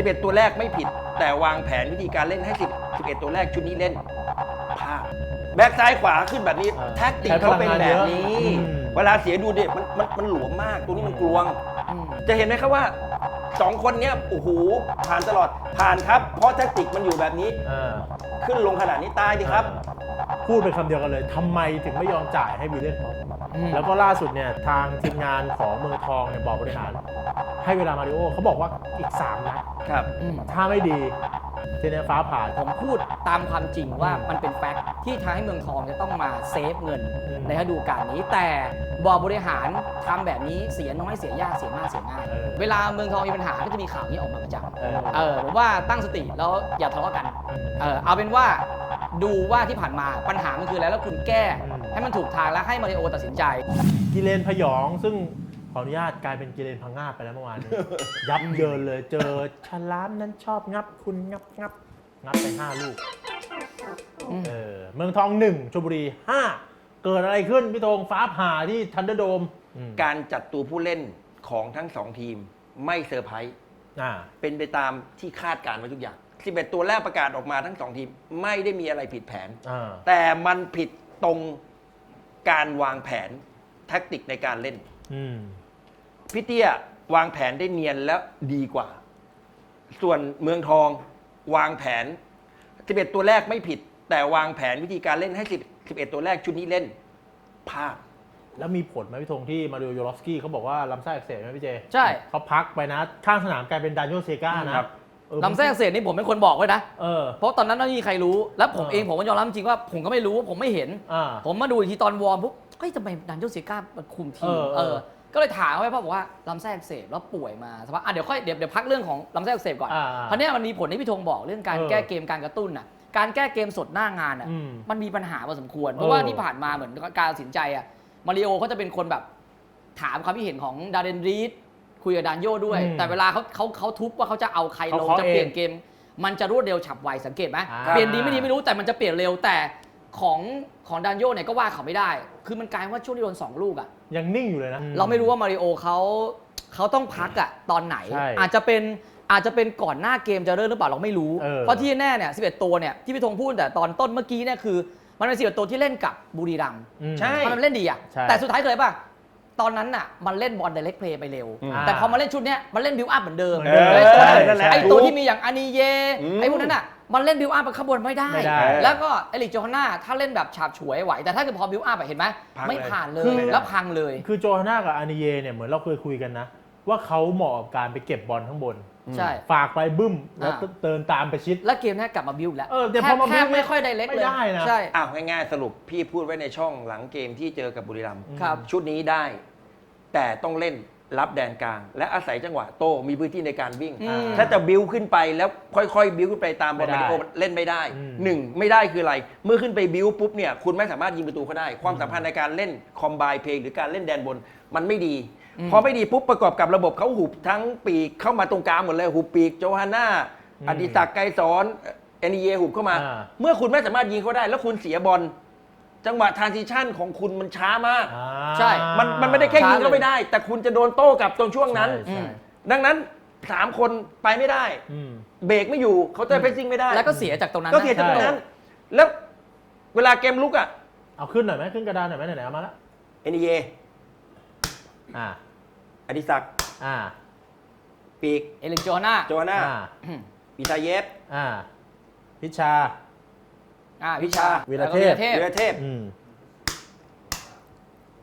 11 ตัวแรกไม่ผิด แต่วางแผนวิธีการเล่นให้10 11 ตัวแรกชุดนี้เล่นพลาดแบ็กซ้ายขวาขึ้นแบบนี้อ่าแท็กติกใช้พเขาลังเป็นงานแบเยบอะนี้อืมเวลาเสียดูเด็มันมันมันหลวมมากตรงนี้มันกลวงอืมจะเห็นไหมครับว่าสองคนเนี้ยโอ้โหผ่านตลอดผ่านครับ เพราะแท็กติกมันอยู่แบบนี้อ่าขึ้นลงขนาดนี้ตายดิครับ พูดเป็นคำเดียวกันเลยทำไมถึงไม่ยอมจ่ายให้วิลเลียนท็อปอืมแล้วก็ล่าสุดเนี่ยทางทีมงานของเมืองทองเนี่ยบอกบริหาร ให้เวลามาริโอเขาบอกว่าอีก3นัดครับอืมถ้าไม่ดีทีเนี้ยฟ้าผ่า ผมพูดตามความจริงว่ามันเป็นแฟกต์ที่ทำให้เมืองทองจะต้องมาเซฟเงินอืม ในฤดูกาลนี้ แต่บอร์ดบริหารทำแบบนี้เสียน้อยเสียยากเสียมากเสียง่าย เออเวลาเมืองทองมีปัญหาก็จะมีข่าวนี้ออกมาประจำ เออ เออผมว่าตั้งสติแล้วอย่าทะเลาะกัน เออเอาเป็นว่า ดูว่าที่ผ่านมาปัญหามันคืออะไรแล้วคุณแก้อืมให้มันถูกทางแล้วให้มาริโอตัดสินใจ กิเลนพยองซึ่งขออนุญาตกลายเป็นกิเลนพังงาบไปแล้วเมื่อวานนี้ ยับเยินเลยเจอฉลามนั้นชอบงับคุณงับงับงับไปห้าลูกอืม เออเมืองทองหนึ่งชลบุรีห้าเกิดอะไรขึ้นพี่ธงฟ้าผ่าที่ทันเดอร์โดมอืมการจัดตัวผู้เล่นของทั้งสองทีมไม่เซอร์ไพรส์อ่า เป็นไปตามที่คาดการณ์ไว้ทุกอย่าง 11 ตัวแรกประกาศออกมาทั้งสองทีม ไม่ได้มีอะไรผิดแผน อ่าแต่มันผิดตรงการวางแผนแท็กติกในการเล่น อืม พี่เตี้ยวางแผนได้เนียนแล้วดีกว่า ส่วนเมืองทองวางแผน 11 ตัวแรกไม่ผิด แต่วางแผนวิธีการเล่นให้10 11 ตัวแรกชุดนี้เล่นพลาด แล้วมีผลไหมพี่ธงที่มาริโอโยลอฟสกี้เขาบอกว่าลำไส้อักเสบไหมพี่เจใช่ เขาพักไปนะ ข้างสนามกลายเป็นดานโยเซกานะครับเออ ลำไส้อักเสบนี่ผมเป็นคนบอกไว้นะ เออ เพราะตอนนั้นไม่มีใครรู้ แล้วผมเออเองผมก็ยอมรับจริงว่าผมก็ไม่รู้ผมไม่เห็น อ่า ผมมาดูอีกทีตอนวอร์มปุ๊บเฮ้ยทำไมดันโยเซก้ามันคุมทีมเออเออเออก็เลยถามเขาไปพ่อบอกว่าลำไส้อักเสบแล้วป่วยมาสักพักอะเดี๋ยวค่อยเดี๋ยวเดี๋ยวพักเรื่องของลำไส้อักเสบก่อนอ่าคราวเนี้ยมันมีผลที่พี่ธงบอกเรื่องการเออแก้เกมการกระตุ้นน่ะการแก้เกมสดหน้างานอะอืมมันมีปัญหาพอสมควร เพราะว่าเออ ที่ผ่านมาเหมือนการตัดสินใจอะมาริโอเขาจะเป็นคนแบบถามความคิดเห็นของดาร์เรนรีด คุยกับดานโยด้วย อืมแต่เวลาเขาเขาเขาทุบว่าเขาจะเอาใครลงเขาเคาะจะเปลี่ยนเองเกม มันจะรวดเร็วฉับไวสังเกตไหมอ่า เปลี่ยนดีไม่ดีไม่รู้แต่มันจะเปลี่ยนเร็วแต่ของของดานโยเนี่ยก็ว่าเขาไม่ได้ คือมันกลายว่าช่วงที่โดนสองลูกอะ ยังนิ่งอยู่เลยนะ เราไม่รู้ว่ามาริโอเขาเขาต้องพักอะตอนไหน ใช่อาจจะเป็นอาจจะเป็นก่อนหน้าเกมจะเริ่มหรือเปล่าเราไม่รู้ เออเพราะที่แน่เนี่ย11 ตัวเนี่ยที่พี่ธงพูดแต่ตอนต้นเมื่อกี้เนี่ยคือ มันเป็น11ตัวที่เล่นกับบุรีรัมย์อืม ใช่มันเล่นดีอะใช่ แต่สุดท้ายเคยป่ะ ตอนนั้นน่ะมันเล่นบอลเดเล็กเพลย์ไปเร็ว อืมแต่พอมาเล่นชุดเนี้ยมันเล่นบิวอัพเหมือนเดิมเหมือนเดิมไอ้ตัวนั้นเออนั่นแหละไอ้ตัวที่มีอย่างอานิเยอืมไอ้พวกนั้นน่ะมันเล่นบิวอัพไปข้างบนไม่ได้ ไม่ได้แล้วก็เอลิกโจฮาน่าถ้าเล่นแบบฉาบฉวยไหว แต่ถ้าเกิดพอบิวอัพอะเห็นไหมพังไม่เลย ผ่านเลคืยอแล้วพังเลย คือโจฮาน่ากับอานิเยเนี่ยเหมือนเราเคยคุยกันนะ ว่าเขาเหมาะกับการไปเก็บบอลข้างบน ใช่ ฝากไปบึ้ม แล้วอ่าเดินตามไปชิด แล้วเกมเนี้ยกลับมาบิวอีกแล้วเออแต่แทพอบมาแทบบิ้วไม่ค่อยได้เล็กไม่เลยได้นะ ใช่ อ้าวง่ายๆสรุปพี่พูดไว้ในช่องหลังเกมที่เจอกับบุรีรัมย์ครับ ชุดนี้ได้ แต่ต้องเล่นรับแดนกลาง และอาศัยจังหวะโต้มีพื้นที่ในการวิ่ง อืม ถ้าจะบิ้วขึ้นไปแล้วค่อยๆ บิ้วขึ้นไปตามบอลไม่มาได้ริโอเล่นไม่ได้อืม หนึ่งไม่ได้คืออะไร เมื่อขึ้นไปบิ้วปุ๊บเนี่ยคุณไม่สามารถยิงประตูเขาได้ ความสัมพันธ์ในการเล่นคอมไบเพลย์หรือการเล่นแดนบนมันไม่ดีอืมพอไม่ดีปุ๊บประกอบกับระบบเขาหุบทั้งปีกเข้ามาตรงกลางหมดเลยหุบปีกโจฮาน่าอืมอดิศักดิ์ไกรสอนเอนิเยหุบเข้ามา อ่า เมื่อคุณไม่สามารถยิงเขาได้ แล้วคุณเสียบอล จังหวะทรานซิชันของคุณมันช้ามาก อ่า ใช่ มันมันไม่ได้แค่ช้ายิงเลย ก็ไม่ได้ แต่คุณจะโดนโต้กลับตรงช่วงนั้น ใช่ใช่อืมดังนั้นสามคนไปไม่ได้ อืม เบรกไม่อยู่เขาจะเพสซิ่งไม่ได้ แล้วก็เสียจากตรงนั้นก็เสียจากตรงนั้น แล้วเวลาเกมลุกอะเอาขึ้นหน่อยไหมขึ้นกระดานหน่อยไหมไหนๆเอามาละเอนิเยอ่า อดิศักดิ์อ่า ปีกเอลิกโจฮาน่าโจฮาน่า อ่าอืมปีตาเยฟอ่า พิชา อ่าพิชาวีรเทพ แล้วก็เรือเทพอืม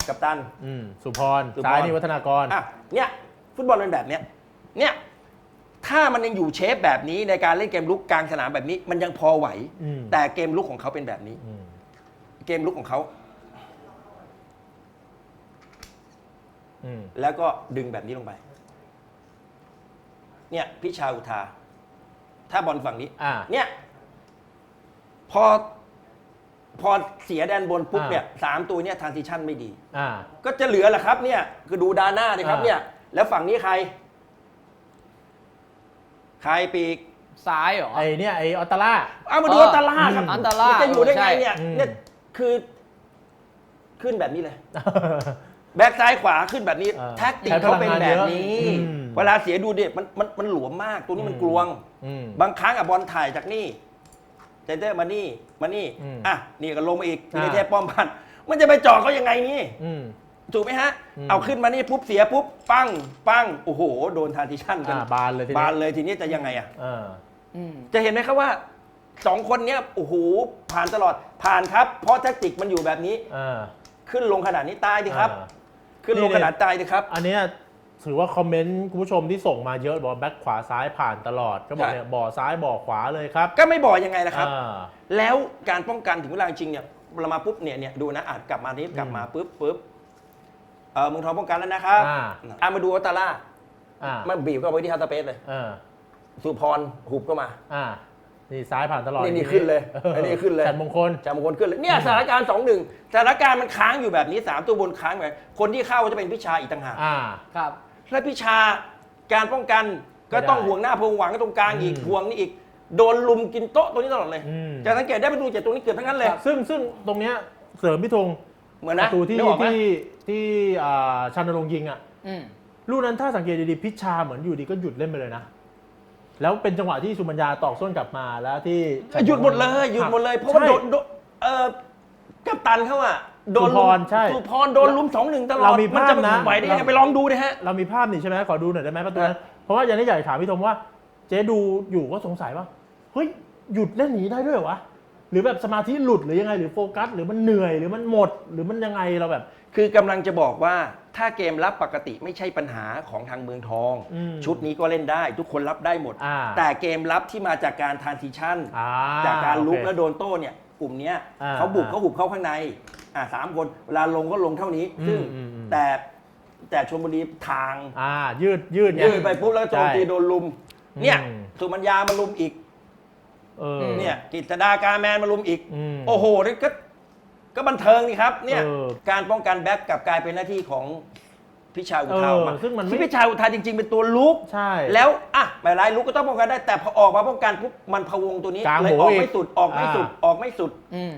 กับตัน อืมสุพรสุพร ซ้ายนี่วัฒนากร อะเนี่ยฟุตบอลเป็นแบบเนี้ยเนี่ยถ้ามันยังอยู่เชฟแบบนี้ในการเล่นเกมลุกกลางสนามแบบนี้ มันยังพอไหว อืม แต่เกมลุกของเขาเป็นแบบนี้ อืมเกมลุกของเขา อืมแล้วก็ดึงแบบนี้ลงไป เนี่ยพิชาอุทา ถ้าบอลฝั่งนี้ อ่า เนี่ย พอพอเสียแดนบนปุ๊บอ่าเนี่ยสามตัวเนี่ยทางซิชั่นไม่ดี อ่า ก็จะเหลือแหละครับเนี่ยคือดูดาหน้าเลยครับอ่า เนี่ย แล้วฝั่งนี้ใคร ใครปีกซ้ายเหรอ ไอเนี่ยไอออตตาล่า เอามาดูเอออัลตาล่าครับอัลตาล่ามันจะอยู่ได้ไงใช่เนี่ยอืมเนี่ยคือ ขึ้นแบบนี้เลย แบ็กซ้ายขวาขึ้นแบบนี้ เออแท็กติกใช้พเขาลังเป็นงานแบเยบอะนี้อืมเวลาเสียดูเด็มันมันมันหลวมมาก ตัวนี้มันกลวง อืม บางครั้งอะบอลถ่ายจากนี่ เจเตอร์มานี่มานี่อืมอะนี่ก็ลงมาอีกอ่านี่เทพป้อมพันมันจะไปเจาะเขายังไงนี่ อืม ถูกไหมฮะ อืมเอาขึ้นมานี่ปุ๊บเสียปุ๊บปังปังโอ้โห โดนทาร์ติชั่นกันอ่าบานเลยทีนี้ บานเลยทีนี้จะยังไงอะเอออืม จะเห็นไหมครับว่าสองคนเนี้ยโอ้โหผ่านตลอดผ่านครับ เพราะแทคติกมันอยู่แบบนี้เออขึ้นลงขนาดนี้ตายดิครับเออขึ้นลงนี่ขนาดตายดิครับ อันเนี้ย ถือว่าคอมเมนต์คุณผู้ชมที่ส่งมาเยอะบอกว่าแบ็คขวาซ้ายผ่านตลอด ก็บอกใช่เนี่ยบ่อซ้ายบ่อขวาเลยครับ ก็ไม่บอกยังไงนะครับ อ่า แล้วการป้องกันถึงเวลาจริงเนี่ยเรามาปุ๊บเนี่ยเนี่ยดูนะอาจกลับมานี้กลับมาปุ๊บปุ๊บเออเมึงทองป้องกันแล้วนะครับอ่า อะมาดูอัลตาล่าอ่ามันบีบเข้าไปที่ฮาร์ตสเปซเลยเออสุพรหุบเข้ามา อ่า นี่ซ้ายผ่านตลอดนี่นี่ขึ้นเลยอออันนี้ขึ้นเลยจันมงคลจามงคลขึ้นเลยเนี่ยสถานการณ์สองหนึ่งสถานการณ์มันค้างอยู่แบบนี้สามตัวบนค้างแบบคนที่เข้าจะเป็นพิชาอีกต่างหากอ่าครับ และพิชาการป้องกันก็ไม่ได้ต้องห่วงหน้าพงหวังตรงกลางอีกอืมห่วงนี่อีกโดนลุมกินโต๊ะตัวนี้ตลอดเลยอืมจะสังเกตได้ประตูเจ็ดตรงนี้เกือบทั้งนั้นเลย ซึ่งซึ่งตรงเนี้ยเสริมพี่ธงเหมือนปนะระตูที่นึกออกไหมที่ที่อ่าชันนรงค์ยิงอะอืมลูกนั้นถ้าสังเกตดีๆพิชชาเหมือนอยู่ดีก็หยุดเล่นไปเลยนะ แล้วเป็นจังหวะที่สุมัญญาตอกส้นกลับมาแล้วที่หยุดหมดเลยหยุดหมดเลย เพราะว่าใช่โดนโดนเออกัปตันเขาอะโดนสุพรใช่สุพรโดนลุมสองหนึ่งตลอดเรามีภาพจะนะไหวได้ยังไงไปลองดูนะฮะเรามีภาพนี่ใช่ไหมขอดูหน่อยได้ไหมประตูนั้นเออเพราะว่าอย่างนี้อยากถามพี่ธงว่า เจ๊ดูอยู่ก็สงสัยว่าเฮ้ยหยุดเล่นหนีได้ด้วยเหรอวะ หรือแบบสมาธิหลุดหรือยังไงหรือโฟกัส หรือมันเหนื่อยหรือมันหมดหรือมันยังไงเราแบบ คือกำลังจะบอกว่าถ้าเกมรับปกติไม่ใช่ปัญหาของทางเมืองทอง อืมชุดนี้ก็เล่นได้ ทุกคนรับได้หมด อ่า แต่เกมรับที่มาจากการทานซิชันอ่าจากการลุกโอเคแล้วโดนโต้เนี่ย กลุ่มเนี้ยอ่าเขาบุกอ่าเขาหุบเข้าข้างในอ่าสามคนเวลาลงก็ลงเท่านี้ อืมซึ่งอืมอืม แต่แต่ชมบุรีทางอ่ายืดยืดไงยืดไปปุ๊บแล้วโจมตีใช่โดนลุม เนี่ยอืม สุมัญญามาลุมอีก เออ เนี่ยกิตดาการแมนมาลุมอีก อืมโอ้โหนี่ก็ก็บันเทิงนี่ครับเนี่ยเออการป้องกันแบ็กกลับกลายเป็นหน้าที่ของพิชาอุทาเออมาซึ่งมันไม่ ที่พิชาอุทาจริง ๆ เป็นตัวลุก ใช่ แล้วอะไม่เป็นไรลุกก็ต้องป้องกันได้แต่พอออกมาป้องกันปุ๊บมันพะวงตัวนี้กลางเลยหัวออกอีกไม่สุดออกไม่สุดอ่า ออกไม่สุดอืม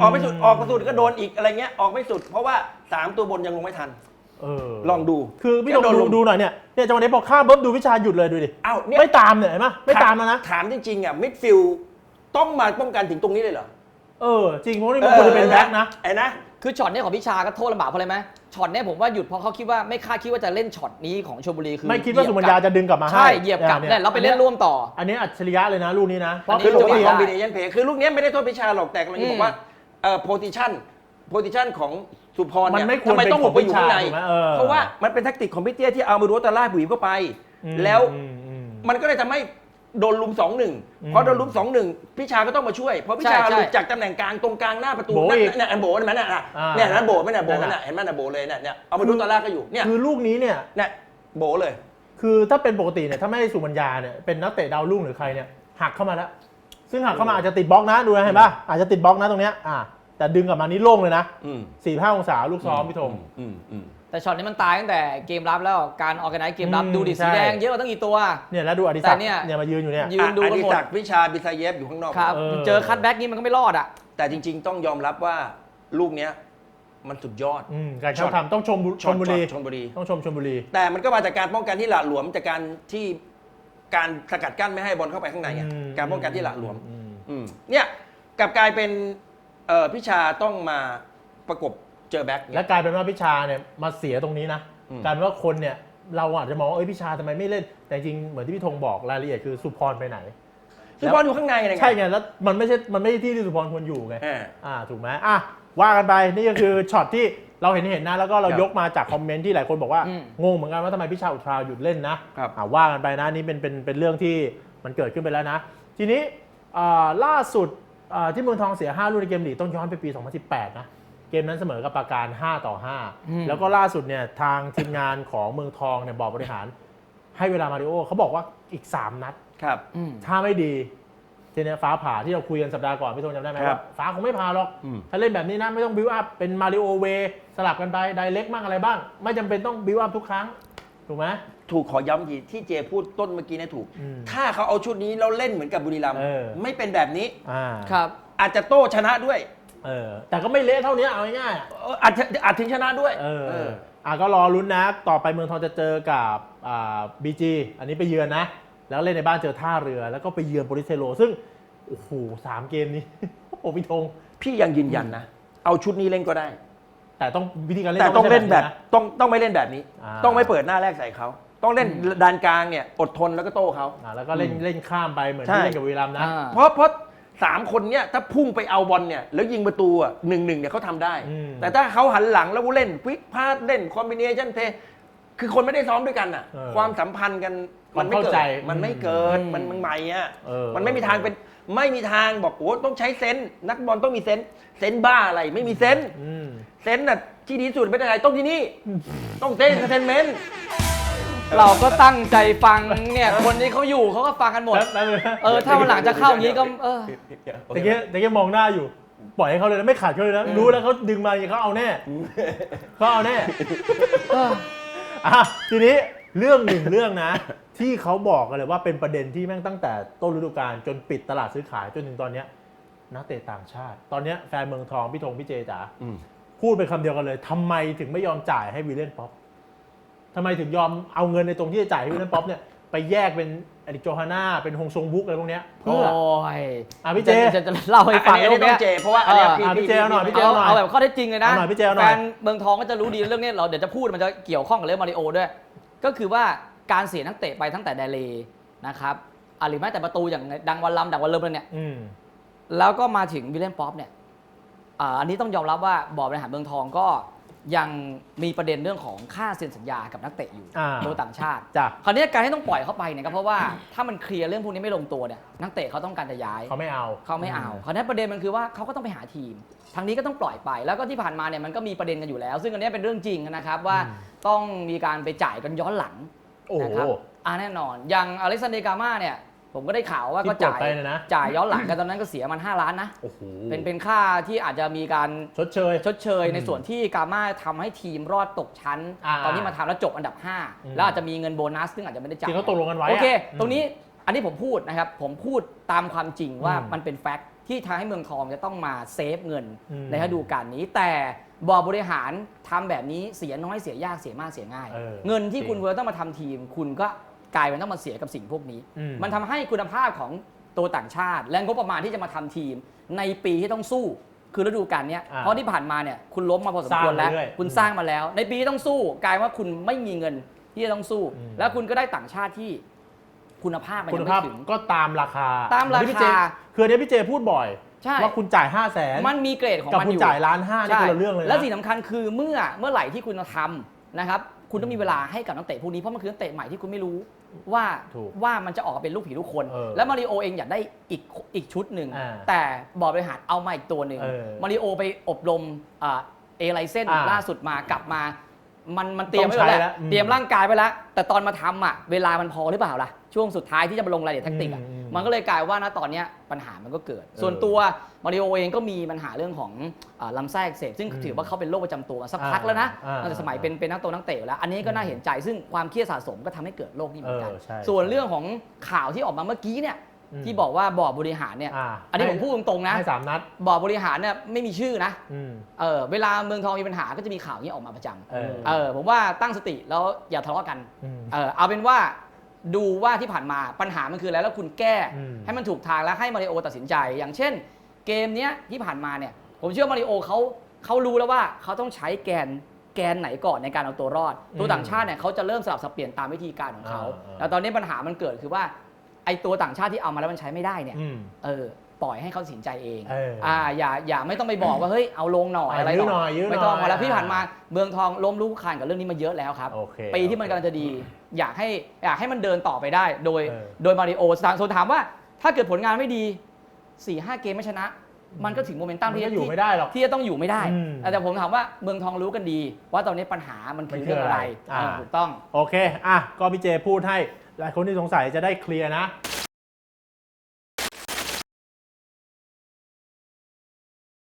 ออกไม่สุดออกไม่สุดก็โดนอีกอะไรเงี้ยออกไม่สุด เพราะว่าสามตัวบนยังลงไม่ทัน เออลองดูคือพี่ต้องโดนดูลุมดูหน่อยเนี่ยเนี่ยจังหวะนี้พอข้ามปุ๊บดูวิชาหยุดเลยดูดิอ้าวเนี่ยไม่ตามเนี่ยเห็นไหมไม่ตามแล้วนะถามจริงๆอะมิดฟิลต้องมาป้องกันถึงตรงนี้เลยเหรอเออจริงเพราะนี่มันควรจะเป็นแบ็คนะไอ้นะคือช็อตเนี้ยของพิชาก็โทษลำบากเพราะอะไรไหมช็อตเนี้ยผมว่าหยุดเพราะเขาคิดว่าไม่คาดคิดว่าจะเล่นช็อตนี้ของชลบุรีคือไม่คิดว่าสุมัญญาจะดึงกลับมาให้ใช่เหยียบกลับนี่เนี่ยแล้วไปเล่นร่วมต่อ อันนี้อัจฉริยะเลยนะลูกนี้นะเพอัราะนนี้คือลูกนี้ไม่คอมได้บิเนชันเพคือลูกนี้ไม่ได้โทษพิชาหรอกแต่กำลังจะบอกว่าเอ่อโพซิชันโพซิชันของ สุพรมันเนี่ยไม่ควรทำไมต้องหุบไปอยู่ข้างในเป็นของพิชาถูกไหมเออ เพราะว่ามันเป็นแทคติกของพี่เตี้ยที่เอามารู้ตะล่าบุ๋ยเข้าไป อืมแล้วอืมอืม มันก็เลยทำให้โดนลุมสองหนึ่งอืมพอโดนลุมสองหนึ่งพิชาก็ต้องมาช่วย เพราะพิชาใช่ใช่ หลุดจากตำแหน่งกลางตรงกลางหน้าประตูโบนั่นอีกนั่นอันโบนั่นน่ะน่ะอ่าเนี่ยนั่นโบไม่น่ะโบนั่นั่นนน่ะ น่ะเห็นไหมน่ะโบเลยเนี่ยเนี่ยเอามาดูตะล่าก็อยู่เนี่ยคือลูกนี้เนี่ย เนี่ยโบเลย คือถ้าเป็นปกติเนี่ยถ้าไม่ได้สุมัญญาเนี่ยเป็นนักเตะดาวรุ่งหรือใครเนี่ยหักเข้ามาแล้ว ซึ่งหักเข้ามาอาจจะติดบล็อกนะดูนะเห็นป่ะอาจจะติดบล็อกนะตรงเนี้ยอ่า แต่ดึงกลับมานี้โล่งเลยนะอืมสี่ห้าองศาลูกซ้อมพี่ธง อืมอืม แต่ช็อตนี้มันตายตั้งแต่เกมรับแล้วการออกกันไนเกมรับอืมดูดิใช่ สีแดงเยอะกว่าตั้งกี่ตัว เนี่ยแล้วดูอดิศักดิ์แต่เนี่ยเนี่ยมายืนอยู่เนี่ย ยืนดูกันหมดอดิศักดิ์วิชาบิซาเยฟอยู่ข้างนอก ครับเออ เจอคัตแบ็กนี้มันก็ไม่รอดอะ แต่จริง ๆ ต้องยอมรับว่าลูกเนี้ยมันสุดยอด อืมการเข้าทำต้องชมบุชช็อตมบุรีชนบุรี ต้องชมชมบุรี แต่มันก็มาจากการป้องกันที่หละหลวมจากการที่การสกัดกั้นไม่ให้บอลเข้าไปข้างในไงอืม การป้องกันที่หละหลวมอืม อืมเนี่ยกลับกลายเป็น เอ่อพิชาต้องมาประกบเจอแบ็คและเนี่ยกลายเป็นว่าพิชาเนี่ยมาเสียตรงนี้นะอืมกลายเป็นว่าคนเนี่ยเราอาจจะมองว่าเอ้ยพิชาทำไมไม่เล่น แต่จริงๆเหมือนที่พี่ธงบอกรายละเอียดคือสุพรไปไหนคือบอลอยู่ข้างในไงใช่ไงแล้วมันไม่ใช่มันไม่ใช่ที่ที่สุพรควรอยู่ไงเอออ่าถูกไหมอะว่ากันไปนี่ก็คือช็อตที่เราเห็นเห็นนะแล้วก็เราครับยกมาจากคอมเมนต์ที่หลายคนบอกว่าอืมงงเหมือนกันว่าทำไมพิชาอุทราหยุดเล่นนะครับอ่าว่ากันไปนะนี่เป็นเป็นเป็นเรื่องที่มันเกิดขึ้นไปแล้วนะ ทีนี้อ่าล่าสุดอ่า ที่เมืองทองเสีย 5 ลูกในเกมลีกต้องย้อนไปปี 2018 นะ เกมนั้นเสมอกับปราการ 5 ต่ออืม5แล้วก็ล่าสุดเนี่ยทางทีมงานของเมืองทองเนี่ยบอกบริหาร ให้เวลามาริโอเขาบอกว่าอีก 3 นัด ครับอืมถ้าไม่ดีทีเนี้ยฟ้าผ่าที่เราคุยกันสัปดาห์ก่อนพี่ธงจำได้ไหมครัว่าบฟ้าคงไม่ผ่าหรอกอืมถ้าเล่นแบบนี้นะ ไม่ต้องบิวอัพเป็นมาริโอเวสลับกันไปไดเล็กบ้างอะไรบ้าง ไม่จำเป็นต้องบิวอัพทุกครั้ง ถูกไหม ถูกขอย้ำทีที่เจพูดต้นเมื่อกี้นะถูก อืมถ้าเขาเอาชุดนี้แล้วเล่นเหมือนกับบุรีรัมย์เออ ไม่เป็นแบบนี้ อ่าครับ อาจจะโต้ชนะด้วยเออแต่ก็ไม่เละเท่านี้เอาง่ายๆอะเอออาจจะอาจถึงชนะด้วยเอออะก็รอลุ้นนะต่อไปเมืองทองจะเจอกับอ่าบีจีอันนี้ไปเยือนนะ แล้วเล่นในบ้านเจอท่าเรือ แล้วก็ไปเยือนโปริสเทโรซึ่งโอ้โหสามเกมนี้ โอ้พี่ธง พี่ยังยืนยันนะ เอาชุดนี้เล่นก็ได้ แต่ต้องวิธีการเล่นแต่ต้องไม่ใช่เล่นแบบะต้องต้องไม่เล่นแบบนี้อ่าต้องไม่เปิดหน้าแรกใส่เขาต้องเล่นดานกลางเนี่ยอดทนแล้วก็โต้เขา อะแล้วก็เล่นเล่นข้ามไปเหมือนใช่ ที่เล่นกับวีรัมย์นะ อ่า เพราะเพราะสามคนเนี่ยถ้าพุ่งไปเอาบอลเนี่ยแล้วยิงประตูอะหนึ่งหนึ่งเนี่ยเขาทำได้ อืม แต่ถ้าเขาหันหลังแล้วเล่นควิกพาสเล่นคอมบิเนชันเทคือคนไม่ได้ซ้อมด้วยกันอะ เออความสัมพันธ์กันความไม่เข้าเกิดใจมันไม่เกิดอืมมันมันใหม่อะเออ มันไม่มีทางเป็นไม่มีทางบอกโอ้ต้องใช้เซนส์นักบอลต้องมีเซนส์เซนส์บ้าอะไรไม่มีเซนส์ อืม เซนส์น่ะที่ดีที่สุดไม่ได้อะไรต้องที่นี่ ต้องเซนส์เทนเมนต์เราก็ตั้งใจฟังเนี่ยคนที่เขาอยู่เขาก็ฟังกันหมด แป๊บนึงนะเออ ถ้าวันหลังจะเข้าอย่างนี้ก็เออ ตะเกียตะเกียมองหน้าอยู่ ปล่อยให้เขาเลยนะไม่ขาดเขาเลยนะรู้แล้วเขาดึงมาอย่างนี้เขาเอาแน่เขาเอาแน่เออ อะทีนี้เรื่องหนึ่งเรื่องนะ ที่เขาบอกกันเลยว่าเป็นประเด็นที่แม่งตั้งแต่ต้นฤดูกาลจนปิดตลาดซื้อขายจนถึงตอนเนี้ยนักเตะต่างชาติ ตอนเนี้ยแฟนเมืองทองพี่ธงพี่เจจ๋าอืม พูดเป็นคำเดียวกันเลยทำไมถึงไม่ยอมจ่ายให้วิลเลียนป๊อปทำไมถึงยอมเอาเงินในตรงที่จะจ่ายให้วิลเลียนป๊อปเนี่ยไปแยกเป็นอดิกโจฮาน่าเป็นฮงซงบุ๊กอะไรพวกเนี้ยโอ้เพื่อยอะพี่เจจะจะจะเล่าให้ฟังอันนี้เรื่องต้อเนี้งยเจเพราะว่าอันเนี้ยเออพี่อะพี่เจเอาหน่อยพี่เจเอาหน่อยเอาแบบข้อเท็จจริงเลยนะเอาหน่อยพี่เจเอาหน่อยแฟนเมืองทองก็จะรู้ดีเรื่องนี้เราเดี๋ยวจะพูดมันจะเกี่ยวข้องกับเรื่องมาริโอด้วย ก็คือว่าการเสียนักเตะไปตั้งแต่เดเลนะครับอะหรือแม้แต่ประตูอย่างดังวันลำดังวันเริ่มเลยเนี่ยอืมแล้วก็มาถึงวิลเลียนป๊อปเนี่ย อ่าอันนี้ต้องยอมรับว่าบอร์ดบริหารเมืองทองก็ยังมีประเด็นเรื่องของค่าเซ็นสัญญากับนักเตะอยู่อ่า โดยต่างชาติ จ้ะคราวนี้การที่ต้องปล่อยเขาไปเนี่ยก็เพราะว่าถ้ามันเคลียร์เรื่องพวกนี้ไม่ลงตัวเนี่ยนักเตะเขาต้องการจะย้าย เขาไม่เอา เขาไม่เอาคราวนี้ประเด็นมันคือว่าเขาก็ต้องไปหาทีม ทางนี้ก็ต้องปล่อยไป แล้วก็ที่ผ่านมาเนี่ยมันก็มีประเด็นกันอยู่แล้ว ซึ่งอันเนี้ยเป็นเรื่องจริงนะครับว่าอืม ต้องมีการไปจ่ายกันย้อนหลังโอ้โห นะครับอ่าแน่นอน อย่างอเล็กซานเดร์กามาเนี่ย ผมก็ได้ข่าวว่าที่ก็จ่ายปลดไปเนี่ยนะจ่ายย้อนหลังกันตอนนั้นก็เสียมัน 5 ล้านนะโอ้โหเป็นเป็นค่าที่อาจจะมีการชดเชย ชดเชย ในอืมส่วนที่กามาทำให้ทีมรอดตกชั้นอ่าตอนนี้มาทำแล้วจบอันดับอืม5แล้วอาจจะมีเงินโบนัส ซึ่งอาจจะไม่ได้จ่ายที่เขาตกลงกันไว้โอเคอะตรงนี้อันนี้ผมพูดนะครับ ผมพูดตามความจริงว่าอืมมันเป็นแฟกต์ที่ทางให้เมืองทองจะต้องมาเซฟเงินอืมในฤดูกาลนี้แต่บอร์ดบริหารทำแบบนี้เสียน้อยเสียยากเสียมากเสียง่ายเออเงินที่จริงคุณเวิร์ต้องมาทำทีม คุณก็ กลายเป็นต้องมาเสียกับสิ่งพวกนี้อืมมันทำให้คุณภาพของตัวต่างชาติ และงบประมาณที่จะมาทำทีม ในปีที่ต้องสู้คือฤดูกาลเนี้ยอ่าเพราะที่ผ่านมาเนี่ยคุณล้มมาพอสมควรแล้วสร้างมาเรื่อยคุณอืมสร้างมาแล้ว ในปีที่ต้องสู้กลายว่าคุณไม่มีเงินที่จะต้องสู้อืมแล้วคุณก็ได้ต่างชาติที่คุณภาพมันคุยัณงภาพไม่ถึงก็ตามราคาตามราที่พี่เจคาคืออนนี้พี่เจพูดบ่อยใช่ว่าคุณจ่าย 5 0 0แสนมันมีเกรดของกับมันคุอณยู่จ่ายล้านห้านี่ใช่คนละเรื่องเลยนะและสิ่งสำคัญคือเมื่อเมื่อไหร่ที่คุณจะทำนะครับ คุณต้องมีเวลาให้กับนักเตะพวกนี้เพราะมันคือนักเตะใหม่ที่คุณไม่รู้ว่าถูกว่ามันจะออกมาเป็นลูกผีลูกคนเออแล้วมาริโอเองอยากได้อีกอีกชุดหนึ่งอ่าแต่บอร์ดบริหารเอามาอีกตัวหนึ่งเออมาริโอไปอบรมเอไลเซนอ่าล่าสุดมากลับมามันมันเตรียมไว้ต้องใช้แล้วแล้วอืมเตรียมร่างกายไว้แล้ว แต่ตอนมาทำอะเวลามันพอหรือเปล่าล่ะช่วงสุดท้ายที่จะมาลงรายละเอียดแท็กติกอะอื มมันก็เลยกลายว่านะตอนเนี้ยปัญหามันก็เกิด ส่วนตัวมาริโอเองก็มีปัญหาเรื่องของเอ่อลำไส้อักเสบซึ่งอืมถือว่าเขาเป็นโรคประจำตัวมาสักอ่าพักแล้วนะอ่าตั้งแต่สมัยเป็นเป็นนักตัวนักเตะอยู่แล้ว อันนี้ก็น่าเห็นใจซึ่งความเครียดสะสมก็ทำให้เกิดโรคนี้เหมือนกันเออใช่ส่วนเรื่องของข่าวที่ออกมาเมื่อกี้เนี่ยอืมที่บอกว่าบอร์ดบริหารเนี่ยอ่าอันนี้ผมพูดตรงๆนะให้สามนัดบอร์ดบริหารเนี่ยไม่มีชื่อนะอืมเออเวลาเมืองทองมีปัญหาก็จะมีข่าวนี้ออกมาประจำเออเออผมว่าตั้งสติแล้วอย่าทะเลาะกันอืมเออเอาเป็นว่า ดูว่าที่ผ่านมาปัญหามันคืออะไรแล้วคุณแก้อืมให้มันถูกทางแล้วให้มาริโอตัดสินใจ อย่างเช่น เกมเนี้ยที่ผ่านมาเนี่ย ผมเชื่อว่ามาริโอเขาเขารู้แล้วว่าเขาต้องใช้แกนแกนไหนก่อนในการเอาตัวรอด ตัวอืมต่างชาติเนี่ยเขาจะเริ่มสลับสับเปลี่ยนตามวิธีการของเขาอ่าอ่าแล้วตอนนี้ปัญหามันเกิดคือว่าไอตัวต่างชาติที่เอามาแล้วมันใช้ไม่ได้เนี่ยอืมเออ ปล่อยให้เขาตัดสินใจเองเอออ่่าอย่าอย่าไม่ต้องไปบอกว่าเฮ้ยเอาลงหน่อยอ่าอะไรยื้อหน่อยยื้อหน่อยไม่ต้องพอแล้วที่อ่าผ่านมาเมืองทองล้มลุกคลานกับเรื่องนี้มาเยอะแล้วครับโอเคปีที่มันกำลังจะดี อยากให้อยากให้มันเดินต่อไปได้ โดยเออ โดยมาริโอส่วนถามว่าถ้าเกิดผลงานไม่ดี4ี่ห้าเกมไม่ชนะ มันก็ถึงโมเมนตัมมันที่ก็อยู่ไม่ได้หรอก ที่จะต้องอยู่ไม่ได้ อืมแต่ผมถามว่าเมืองทองรู้กันดี ว่าตอนนี้ปัญหามันคือมันคือเรื่องอะไรอะไรอ่าเออถูกต้อง โอเค อะ ก็พี่เจพูดให้ หลายคนที่สงสัยจะได้เคลียร์นะ